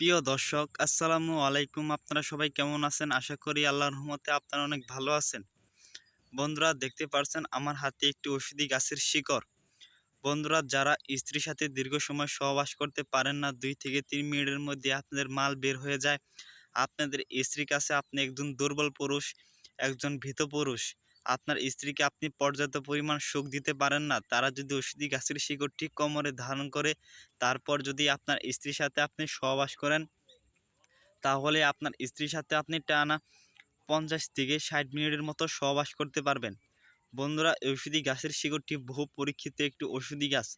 প্রিয় দর্শক, আসসালামু আলাইকুম। আপনারা সবাই কেমন আছেন? আশা করি আল্লাহর রহমতে আপনারা অনেক ভালো আছেন। বন্ধুরা, দেখতে পারছেন আমার হাতে একটি ওষুধি গাছের শিকড়। বন্ধুরা, যারা স্ত্রীর সাথে দীর্ঘ সময় সহবাস করতে পারেন না, দুই থেকে তিন মিনিটের মধ্যে আপনাদের মাল বের হয়ে যায়। আপনাদের স্ত্রীর কাছে আপনি একজন দুর্বল পুরুষ, একজন ভীত পুরুষ। আপনার স্ত্রীকে আপনি পর্যাপ্ত পরিমাণ সুখ দিতে পারেন না। তারা যদি ওষুধি গাছের শিকড়টি কোমরে ধারণ করে, তারপর যদি আপনার স্ত্রীর সাথে আপনি সহবাস করেন, তাহলে আপনার স্ত্রীর সাথে আপনি টানা পঞ্চাশ থেকে ষাট মিনিটের মতো সহবাস করতে পারবেন। বন্ধুরা, ঔষধি গাছের শিকড়টি বহু পরীক্ষিত একটি ওষুধি গাছ।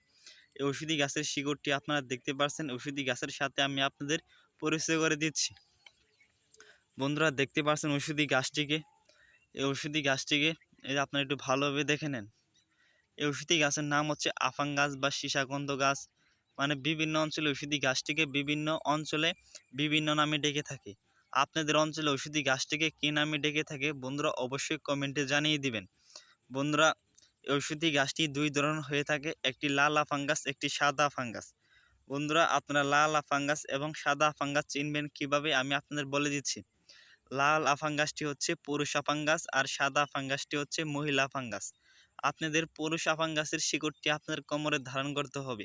এই ওষুধি গাছের শিকড়টি আপনারা দেখতে পাচ্ছেন ওষুধি গাছের সাথে আমি আপনাদের পরিচয় করে দিচ্ছি। বন্ধুরা, দেখতে পাচ্ছেন ওষুধি গাছটিকে। এই ওষুধি গাছটিকে, এই আপনারা একটু ভালোভাবে দেখে নেন। এই ওষুধি গাছের নাম হচ্ছে আফাং গাছ বা সীসাগন্ধ গাছ। মানে বিভিন্ন অঞ্চলে ওষুধি গাছটিকে বিভিন্ন অঞ্চলে বিভিন্ন নামে ডেকে থাকে। আপনাদের অঞ্চলে ওষুধি গাছটিকে কী নামে ডেকে থাকে, বন্ধুরা অবশ্যই কমেন্টে জানিয়ে দিবেন। বন্ধুরা ওষুধি গাছটি দুই ধরনের হয়ে থাকে, একটি লাল আফাঙ্গাস, একটি সাদা ফাঙ্গাস বন্ধুরা, আপনারা লাল আফাঙ্গাস এবং সাদা আফাঙ্গাস চিনবেন কীভাবে আমি আপনাদের বলে দিচ্ছি। লাল আফাঙ্গাসটি হচ্ছে পুরুষ আফাঙ্গাস আর সাদা আফাঙ্গাসটি হচ্ছে মহিলা আফাঙ্গাস। আপনাদের পুরুষ আফাঙ্গাসের শিকড়টি আপনার কোমরে ধারণ করতে হবে।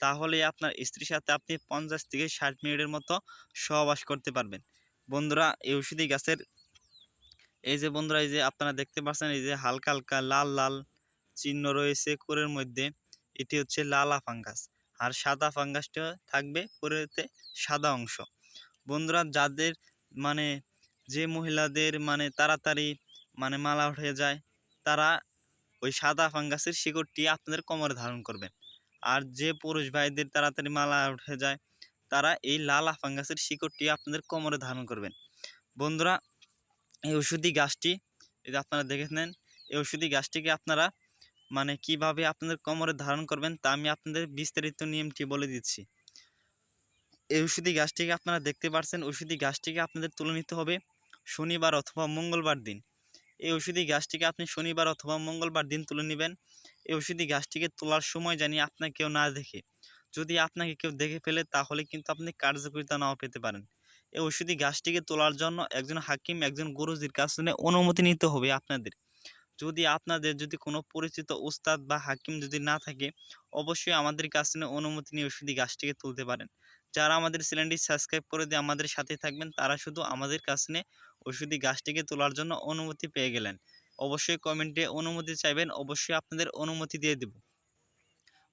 তাহলে আপনার স্ত্রীর সাথে আপনি পঞ্চাশ থেকে ষাট মিনিটের মতো সহবাস করতে পারবেন। বন্ধুরা, এই ওষুধি গাছের এই যে বন্ধুরা, এই যে আপনারা দেখতে পাচ্ছেন, এই যে হালকা হালকা লাল লাল চিহ্ন রয়েছে কোরের মধ্যে, এটি হচ্ছে লালা ফাঙ্গাস আর সাদা ফাঙ্গাসটা থাকবে কোরেতে সাদা অংশ। বন্ধুরা, যাদের মানে যে মহিলাদের মানে তাড়াতাড়ি মানে মালা উঠে যায়, তারা ওই সাদা ফাঙ্গাসের শিকড়টি আপনাদের কোমরে ধারণ করবেন আর যে পুরুষ ভাইদের তাড়াতাড়ি মালা উঠে যায়, তারা এই লাল আফাঙ্গাসের শিকড়টি আপনাদের কোমরে ধারণ করবেন বন্ধুরা, এই ওষুধি গাছটি যে আপনারা দেখে নেন, এই ওষুধি গাছটিকে আপনারা মানে কীভাবে আপনাদের কোমরে ধারণ করবেন তা আমি আপনাদের বিস্তারিত নিয়মটি বলে দিচ্ছি। এই ওষুধি গাছটিকে আপনারা দেখতে পাচ্ছেন ওষুধি গাছটিকে আপনাদের তুলে নিতে হবে। শনিবার অথবা মঙ্গলবার দিন। এই ওষুধি গাছটিকে আপনি শনিবার অথবা মঙ্গলবার দিন তুলে নেবেন। এই ওষুধি গাছটিকে তোলার সময় জানি আপনাকে কেউ না দেখে। যদি আপনাকে কেউ দেখে ফেলে, তাহলে কিন্তু আপনি কার্যকরিতা নাও পেতে পারেন। এই ওষুধি গাছটিকে তোলার জন্য একজন হাকিম, একজন গুরুজির কাছ থেকে অনুমতি নিতে হবে আপনাদের। যদি আপনাদের যদি কোনো পরিচিত উস্তাদ বা হাকিম যদি না থাকে, অবশ্যই আমাদের কাছ থেকে অনুমতি নিয়ে ওষুধি গাছটিকে তুলতে পারেন। যারা আমাদের চ্যানেলটি সাবস্ক্রাইব করে দিয়ে আমাদের সাথে থাকবেন, তারা শুধু আমাদের কাছে ওষুধি গাছটিকে তোলার জন্য অনুমতি পেয়ে গেলেন। অবশ্যই কমেন্টে অনুমতি চাইবেন, অবশ্যই আপনাদের অনুমতি দিয়ে দেব।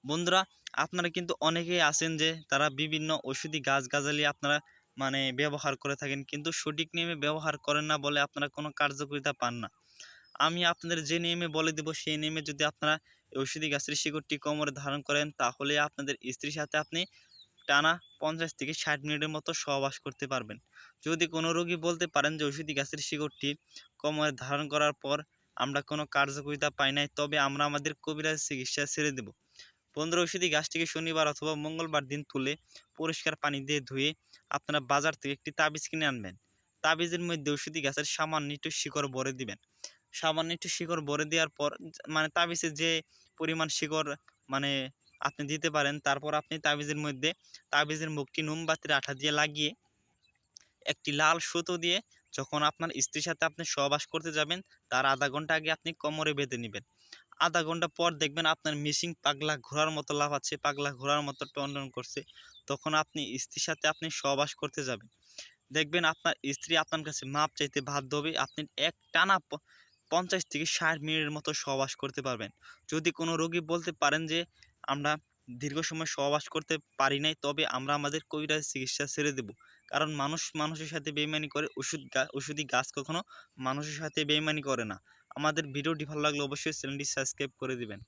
বন্ধুরা, আপনারা কিন্তু অনেকেই আছেন যে তারা বিভিন্ন ওষুধি গাছগাছালি আপনারা মানে ব্যবহার করে থাকেন, কিন্তু সঠিক নিয়মে ব্যবহার করেন না বলে আপনারা কোনো কার্যকারিতা পান না। আমি আপনাদের যে নিয়মে বলে দেব, সেই নিয়মে যদি আপনারা ওষুধি গাছের শিকড়টি কোমরে ধারণ করেন, তাহলে আপনাদের স্ত্রীর সাথে আপনি টানা পঞ্চাশ থেকে ষাট মিনিটের মতো সহবাস করতে পারবেন। যদি কোনো রোগী বলতে পারেন যে ওষুধি গাছের শিকড়টি কোমরে ধারণ করার পর আমরা কোনো কার্যকারিতা পাই নাই, তবে আমরা আমাদের কবিরাজ চিকিৎসা ছেড়ে দেব। বন্ধুরা ওষুধি গাছটিকে শনিবার অথবা মঙ্গলবার দিন তুলে পরিষ্কার পানি দিয়ে ধুয়ে আপনারা বাজার থেকে একটি তাবিজ কিনে আনবেন। তাবিজের মধ্যে ওষুধি গাছের সামান্য একটু শিকড় ভরে দিবেন। সামান্য একটু শিকড় ভরে দেওয়ার পর মানে তাবিজে যে পরিমাণ শিকড় মানে আপনি দিতে পারেন। তারপর আপনি তাবিজের মধ্যে তাবিজের মুখটি মোমবাতির আঠা দিয়ে লাগিয়ে, একটি লাল সুতো দিয়ে যখন আপনার স্ত্রীর সাথে আপনি সহবাস করতে যাবেন, তার আধা ঘণ্টা আগে আপনি কোমরে বেঁধে নেবেন। আধা ঘণ্টা পর দেখবেন আপনার মিসিং পাগলা ঘোরার মতো লাফাচ্ছে, পাগলা ঘোরার মতো টন করছে। তখন আপনি স্ত্রীর সাথে আপনি সহবাস করতে যাবেন। দেখবেন আপনার স্ত্রী আপনার কাছে মাপ চাইতে বাধ্য হবে। আপনি এক টানা পঞ্চাশ থেকে ষাট মিনিটের মতো সহবাস করতে পারবেন। যদি কোনো রোগী বলতে পারেন যে আমরা দীর্ঘ সময় সহবাস করতে পারি নাই, তবে আমরা আমাদের কবিরাজ চিকিৎসা ছেড়ে দেব। কারণ মানুষ, মানুষের সাথে বেইমানি করে, ওষুধ ওষুধি গাছ কখনো মানুষের সাথে বেইমানি করে না। আমাদের ভিডিওটি ভালো লাগলে অবশ্যই চ্যানেলটি সাবস্ক্রাইব করে দিবেন।